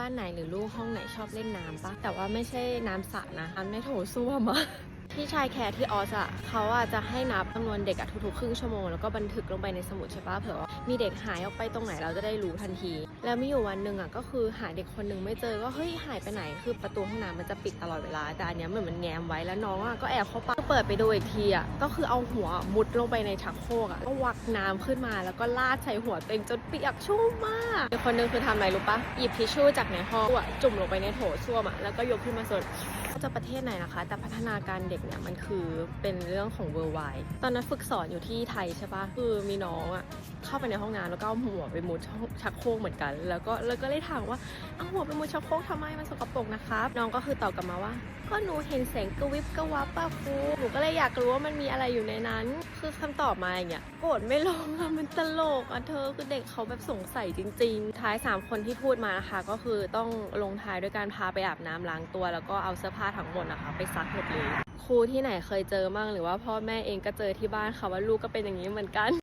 บ้านไหนหรือลูกห้องไหนชอบเล่นน้ำปะแต่ว่าไม่ใช่น้ำสระนะน้ำในโถส้วมอะ ที่ชายแคร์ที่ออสอะเขาอะจะให้นับจำนวนเด็กอะทุกๆครึ่งชั่วโมงแล้วก็บันทึกลงไปในสมุดใช่ปะเผื่อว่ามีเด็กหายออกไปตรงไหนเราจะได้รู้ทันที แล้วมีอยู่วันหนึ่งอะก็คือหาเด็กคนหนึ่งไม่เจอก็เฮ้ยหายไปไหนคือประตูห้องน้ำมันจะปิดตลอดเวลาแต่อันเนี้ยเหมือนมันแง้มไว้แล้วน้องอะก็แอบเข้าไปเปิดไปดูอีกทีอะก็คือเอาหัวมุดลงไปในชักโครกอะก็วักน้ำขึ้นมาแล้วก็ลาดใส่หัวตัวเองจนเปียกชุ่มมากเด็กคนหนึ่งคือทำอะไรรู้ปะหยิบทิชชู่จากในห้องอะจุ่มลงไปในโถส้วมอะแล้วก็ยกขึ้นมาสดก็จะประเทศไหนนะคะ แต่พัฒนาการเด็กเนี่ยมันคือเป็นเรื่องของ worldwide ตอนนั้นฝึกสอนอยู่ที่ไทยใช่ปะคือมีน้องอะ เข้าไปในห้องน้ำแล้วก็เอาหัวไปมุดชักโครกเหมือนกัน แล้วก็แล้วก็เลยถามว่าเอาหัวไปมุดชักโครกทำไมมันสกปรกนะครับ น้องก็คือตอบกลับมาว่า ก็หนูเห็นแสงกระวิบกระวับป้าครูหนูก็เลยอยากรู้ว่ามันมีอะไรอยู่ในนั้น คือคำตอบมาอย่างเงี้ยโกรธไม่ลงอะมันตลกอะเธอคือเด็กเขาแบบสงสัยจริง ๆ ท้าย 3 คนที่พูดมานะคะก็คือต้องลงท้ายด้วยการพาไปอาบน้ำล้างตัว แล้วก็เอาเสื้อผ้าทั้งหมดนะคะไปซักหมดเลยครูที่ไหนเคยเจอมั่งหรือว่าพ่อแม่เองก็เจอที่บ้านค่ะว่าลูกก็เป็นอย่างนี้เหมือนกัน